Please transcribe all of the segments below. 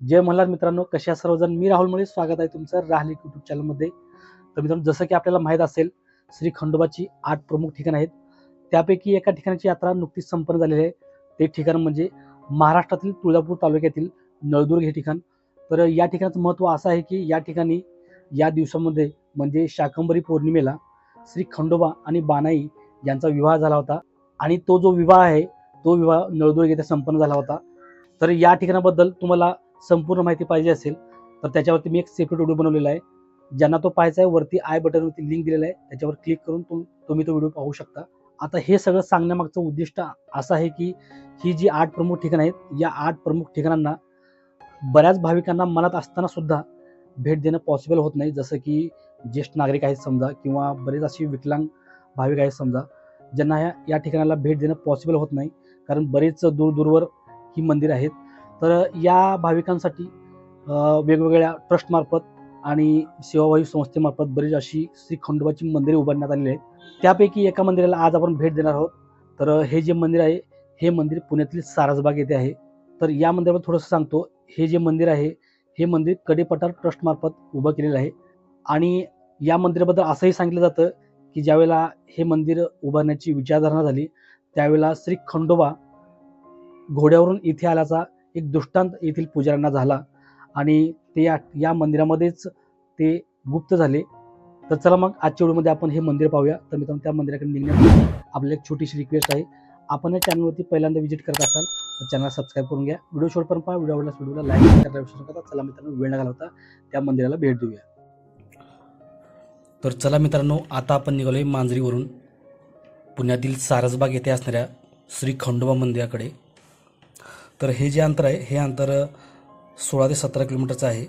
जय मल्हार मित्रांनो कशा सर्वजण? मी राहुल मुळे स्वागत आहे तुमचं राहली युट्यूब चॅनलमध्ये तर मित्रांनो जसं की आपल्याला माहीत असेल श्री खंडोबाची आठ प्रमुख ठिकाण आहेत. त्यापैकी एका ठिकाणाची यात्रा नुकतीच संपन्न झालेली आहे. ते ठिकाण म्हणजे महाराष्ट्रातील तुळजापूर तालुक्यातील नळदुर्ग हे ठिकाण. तर या ठिकाणाचं महत्त्व असं आहे की या ठिकाणी या दिवसामध्ये म्हणजे शाकंबरी पौर्णिमेला श्री खंडोबा आणि बानाई यांचा विवाह झाला होता. आणि तो जो विवाह आहे तो विवाह नळदुर्ग येथे संपन्न झाला होता. तर या ठिकाणाबद्दल तुम्हाला संपूर्ण माहिती पाहिजे असेल तर त्याच्यावरती मी एक सेपरेट व्हिडिओ बनवलेला आहे. ज्यांना तो पाहायचा आहे वरती आय बटनवरती लिंक दिलेला आहे त्याच्यावर क्लिक करून तुम तुम्ही तो व्हिडिओ पाहू शकता. आता हे सगळं सांगण्यामागचं उद्दिष्ट असं आहे की ही जी आठ प्रमुख ठिकाणं आहेत या आठ प्रमुख ठिकाणांना बऱ्याच भाविकांना मनात असताना सुद्धा भेट देणं पॉसिबल होत नाही. जसं की ज्येष्ठ नागरिक आहेत समजा किंवा बरेच असे विकलांग भाविक आहेत समजा ज्यांना ह्या या ठिकाणाला भेट देणं पॉसिबल होत नाही. कारण बरेच दूरदूरवर ही मंदिरं आहेत. तर या भाविकांसाठी वेगवेगळ्या ट्रस्टमार्फत आणि सेवाभावी संस्थेमार्फत बरीच अशी श्री खंडोबाची मंदिरे उभारण्यात आलेली आहेत. त्यापैकी एका मंदिराला आज आपण भेट देणार आहोत. तर हे जे मंदिर आहे हे मंदिर पुण्यातील सारसबाग येथे आहे. तर या मंदिराबद्दल थोडंसं सांगतो. हे जे मंदिर आहे हे मंदिर कडेपठार ट्रस्टमार्फत उभं केलेलं आहे. आणि या मंदिराबद्दल असंही सांगितलं जातं की ज्यावेळेला हे मंदिर उभारण्याची विचारधारणा झाली त्यावेळेला श्री खंडोबा घोड्यावरून इथे आल्याचा एक दृष्टांत येथील पुजाऱ्यांना झाला. आणि ते या या मंदिरामध्येच ते गुप्त झाले. तर चला मग आजच्या व्हिडिओमध्ये आपण हे मंदिर पाहूया. तर मित्रांनो त्या मंदिराकडे निघण्यापूर्वी आपल्याला एक छोटीशी रिक्वेस्ट आहे. आपण या चॅनलवरती पहिल्यांदा व्हिजिट करत असाल तर चॅनल सबस्क्राईब करून घ्या. व्हिडिओ शेवटपर्यंत पहा. व्हिडिओ आवडल्यास व्हिडिओला लाईक करायला विसरू नका चला मित्रांनो वेळ न घालवता त्या मंदिराला भेट देऊया. तर चला मित्रांनो आता आपण निघालोय मांजरीवरून. पुण्यातील सारसबाग येथे असणाऱ्या श्री खंडोबा मंदिराकडे. तर हे जे अंतर आहे हे अंतर सोळा ते सतरा किलोमीटरचं आहे.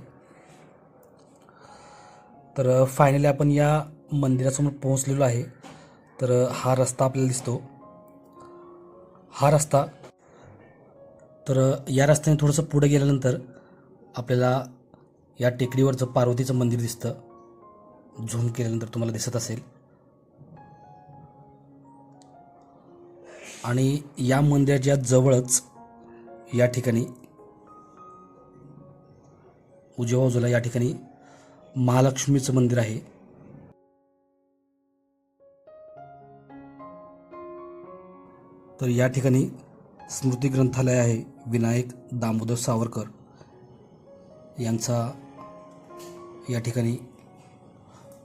तर फायनली आपण या मंदिरासमोर पोहोचलेलो आहे. तर हा रस्ता आपल्याला दिसतो. हा रस्ता तर या रस्त्याने थोडंसं पुढे गेल्यानंतर आपल्याला या टेकडीवरचं पार्वतीचं मंदिर दिसतं. झूम केल्यानंतर तुम्हाला दिसत असेल. आणि या मंदिराच्या जवळच या ठिकाणी उजव्या बाजूला या ठिकाणी महालक्ष्मीचं मंदिर आहे. तर या ठिकाणी स्मृती ग्रंथालय आहे विनायक दामोदर सावरकर यांचा या ठिकाणी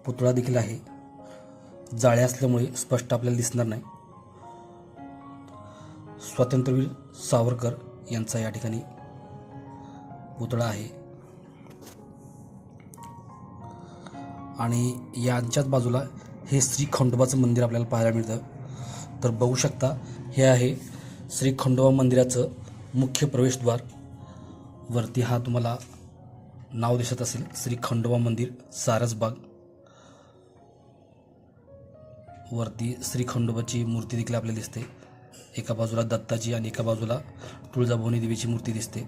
पुतळा देखील आहे. जाळे असल्यामुळे स्पष्ट आपल्याला दिसणार नाही. स्वातंत्र्यवीर सावरकर यांचा या ठिकाणी पुतळा आहे. आणि यांच्याच बाजूला हे श्री खंडोबाचं मंदिर आपल्याला पाहायला मिळतं. तर बघू शकता हे आहे श्री खंडोबा मंदिराचं मुख्य प्रवेशद्वार. वरती हा तुम्हाला नाव दिसत असेल श्री खंडोबा मंदिर सारसबाग वरती श्री खंडोबाची मूर्ती देखील आपल्याला दिसते. एका बाजूला दत्ताची आणि एका बाजूला तुळजाभवानी देवीची मूर्ती दिसते.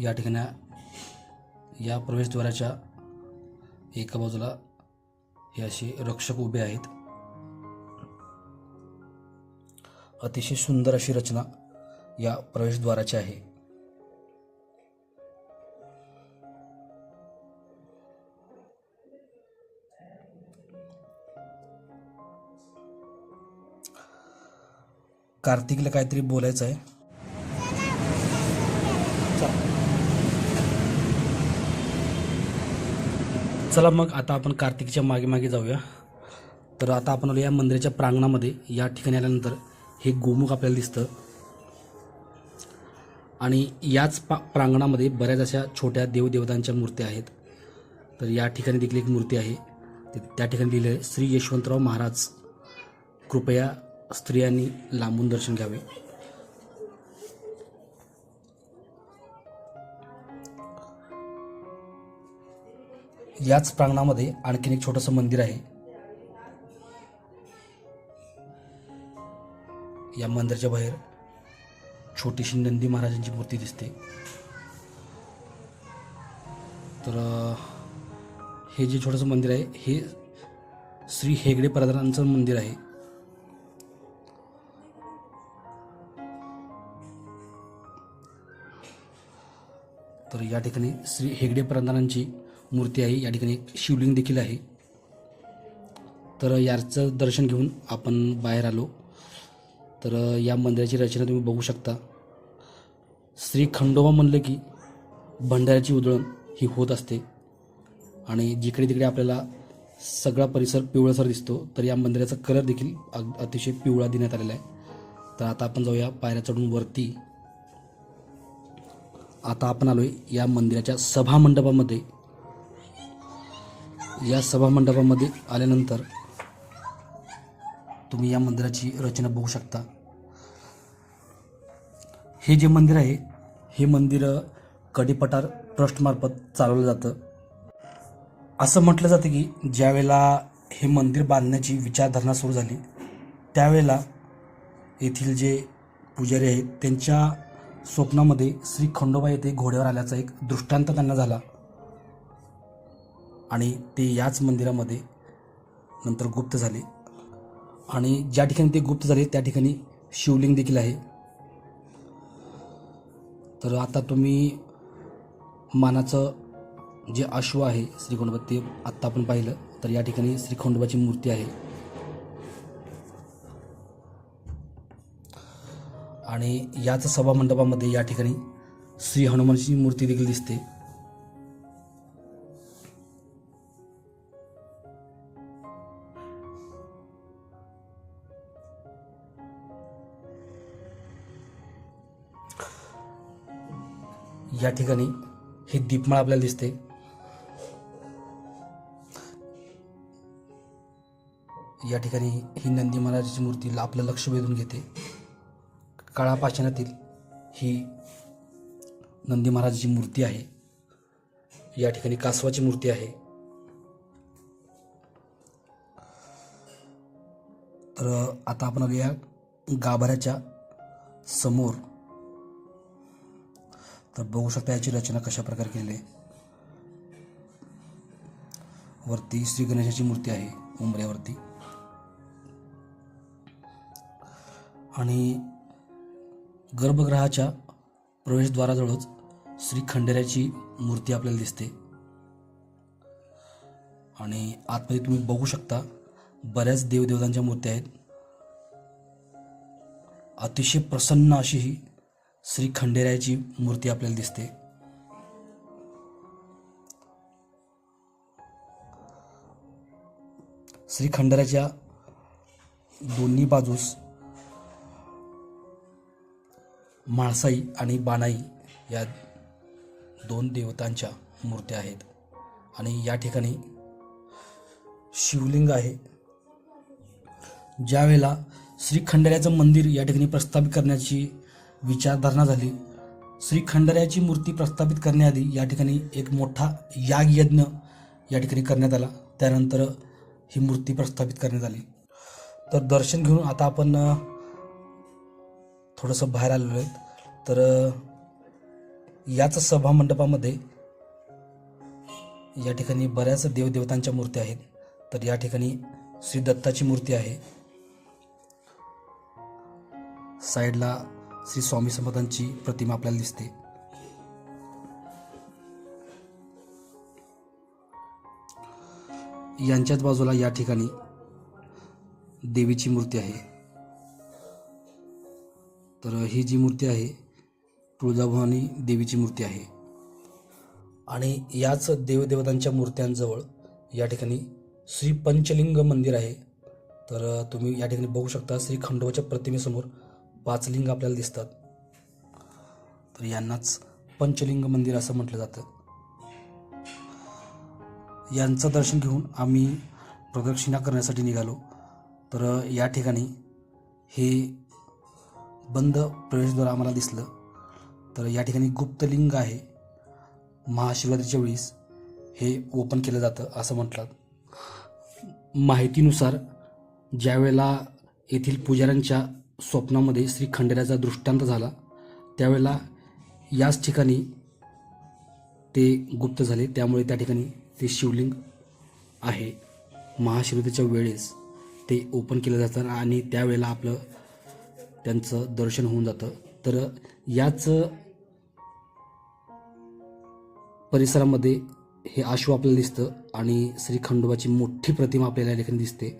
या ठिकाणी या प्रवेशद्वाराच्या एका बाजूला हे असे रक्षक उभे आहेत. अतिशय सुंदर अशी रचना या प्रवेशद्वाराची आहे. कार्तिकला काहीतरी बोलायचं आहे. चला मग आता आपण कार्तिकच्या मागे मागे जाऊया. तर आता आपण या मंदिराच्या प्रांगणामध्ये. या ठिकाणी आल्यानंतर हे गोमुख आपल्याला दिसतं. आणि याच पा प्रांगणामध्ये बऱ्याच अशा छोट्या देवदेवतांच्या मूर्त्या आहेत. तर या ठिकाणी देखील एक मूर्ती आहे. त्या ठिकाणी लिहिलं आहे श्री यशवंतराव महाराज. कृपया स्त्रियांनी लांबून दर्शन घ्यावे. याच प्रांगणामध्ये आणखीन एक छोटंसं मंदिर आहे. या मंदिराच्या बाहेर छोटीशी नंदी महाराजांची मूर्ती दिसते. तर हे जे छोटंसं मंदिर आहे हे श्री हेगडे प्रधानांचं मंदिर आहे. तर या ठिकाणी श्री हेगडे प्रधानांची मूर्ती आहे. या ठिकाणी एक शिवलिंग देखील आहे. तर याचं दर्शन घेऊन आपण बाहेर आलो. तर या मंदिराची रचना तुम्ही बघू शकता. श्री खंडोबा म्हणलं की भंडाऱ्याची उधळण ही होत असते. आणि जिकडे तिकडे आपल्याला सगळा परिसर पिवळासर दिसतो तर या मंदिराचा कलर देखील अग- अतिशय पिवळा देण्यात आलेला आहे. तर आता आपण जाऊया पायऱ्या चढून वरती. आता आपण आलोय या मंदिराच्या सभामंडपामध्ये या सभामंडपामध्ये आल्यानंतर तुम्ही या मंदिराची रचना बघू शकता. हे जे मंदिर आहे हे मंदिर कडीपठार ट्रस्टमार्फत चालवलं जातं. असं म्हटलं जातं की ज्यावेळेला हे मंदिर बांधण्याची विचारधारणा सुरू झाली त्यावेळेला येथील जे पुजारी आहेत त्यांच्या स्वप्नामध्ये श्री खंडोबा येथे घोड्यावर आल्याचा एक दृष्टांत त्यांना झाला. आणि ते याच मंदिरामध्ये नंतर गुप्त झाले. आणि ज्या ठिकाणी ते गुप्त झाले त्या ठिकाणी शिवलिंग देखील आहे. तर आता तुम्ही मानाचं जे अश्व आहे श्री खंडोबा ते आत्ता आपण पाहिलं. तर या ठिकाणी श्री खंडोबाची मूर्ती आहे. आणि याच सभा मंडपामध्ये या ठिकाणी श्री हनुमानची मूर्ती देखील दिसते. या ठिकाणी ही दीपमाळ आपल्याला दिसते. या ठिकाणी ही नंदी महाराजाची मूर्ती आपलं लक्ष वेधून घेते. काळा पाषाणातील ही नंदी महाराजाची मूर्ती आहे. या ठिकाणी कासवाची मूर्ती आहे. तर आता आपण या गाभाऱ्याच्या समोर. तर बघू शकता याची रचना कशा प्रकारे केलेली आहे. वरती श्री गणेशाची मूर्ती आहे उंबऱ्यावरती. आणि गर्भगृहाच्या प्रवेशद्वाराजवळच श्री खंडेऱ्याची मूर्ती आपल्याला दिसते. आणि आतमध्ये तुम्ही बघू शकता बऱ्याच देवदेवतांच्या मूर्त्या आहेत. अतिशय प्रसन्न अशी ही श्री खंडेरायाची मूर्ती आपल्याला दिसते. श्री खंडेराच्या दोन्ही बाजूस म्हाळसाई आणि बाणाई या दोन देवतांच्या मूर्त्या आहेत. आणि या ठिकाणी शिवलिंग आहे. ज्यावेळेला श्री मंदिर या ठिकाणी प्रस्थापित करण्याची विचारधारणा झाली श्री मूर्ती प्रस्थापित करण्याआधी या ठिकाणी एक मोठा याग यज्ञ या ठिकाणी करण्यात आला. त्यानंतर ही मूर्ती प्रस्थापित करण्यात आली. तर दर्शन घेऊन आता आपण थोडंसं बाहेर आलेलो आहेत. तर याच सभा मंडपामध्ये या ठिकाणी बऱ्याच देवदेवतांच्या मूर्त्या आहेत. तर या ठिकाणी श्री दत्ताची मूर्ती आहे. साईडला श्री स्वामी समर्थांची प्रतिमा आपल्याला दिसते. यांच्याच बाजूला या ठिकाणी देवीची मूर्ती आहे. तर ही जी मूर्ती आहे तुळजाभवानी देवीची मूर्ती आहे. आणि याच देवदेवतांच्या मूर्त्यांजवळ या ठिकाणी श्री पंचलिंग मंदिर आहे. तर तुम्ही या ठिकाणी बघू शकता श्री खंडोबाच्या प्रतिमेसमोर पाच लिंग आपल्याला दिसतात. तर यांनाच पंचलिंग मंदिर असं म्हटलं जातं. यांचं दर्शन घेऊन आम्ही प्रदक्षिणा करण्यासाठी निघालो. तर या ठिकाणी हे बंद प्रवेशद्वार आम्हाला दिसलं. तर या ठिकाणी गुप्तलिंग आहे. महाशिवरात्रीच्या वेळेस हे ओपन केलं जातं असं म्हटलं. माहितीनुसार ज्यावेळेला येथील पुजाऱ्यांच्या स्वप्नामध्ये श्री खंडेराचा दृष्टांत झाला त्यावेळेला याच ठिकाणी ते गुप्त झाले. त्यामुळे त्या ठिकाणी ते शिवलिंग आहे. महाशिवरात्रीच्या वेळेस ते ओपन केलं जातं आणि त्यावेळेला आपलं त्यांचं दर्शन होऊन जातं. तर याच परिसरामध्ये हे आशू आपल्याला दिसतं आणि श्री खंडोबाची मोठी प्रतिमा आपल्याला या ठिकाणी दिसते.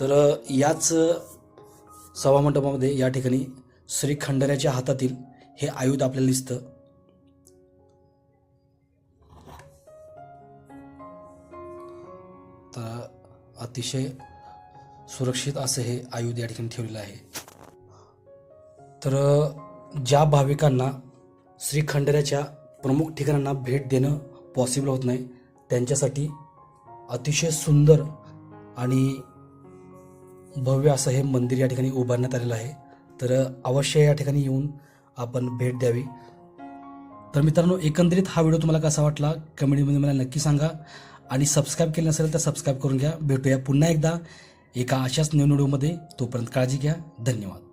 तर याच सभामंडपामध्ये या ठिकाणी श्री खंडऱ्याच्या हातातील हे आयुध आपल्याला दिसतं. तर अतिशय सुरक्षित असं हे आयुध या ठिकाणी ठेवलेलं आहे. तर ज्या भाविकांना श्री खंडऱ्याच्या प्रमुख ठिकाणांना भेट देणं पॉसिबल होत नाही त्यांच्यासाठी अतिशय सुंदर आणि भव्य असं हे मंदिर या ठिकाणी उभारण्यात आलेलं आहे. तर अवश्य या ठिकाणी येऊन आपण भेट द्यावी. तर मित्रांनो एकंदरीत हा व्हिडिओ तुम्हाला कसा वाटला कमेंटमध्ये मला नक्की सांगा. आणि सबस्क्राईब केलं नसेल तर सबस्क्राईब करून घ्या. भेटूया पुन्हा एकदा. एका अशाच नवीन व्हिडिओमध्ये तोपर्यंत काळजी घ्या. धन्यवाद.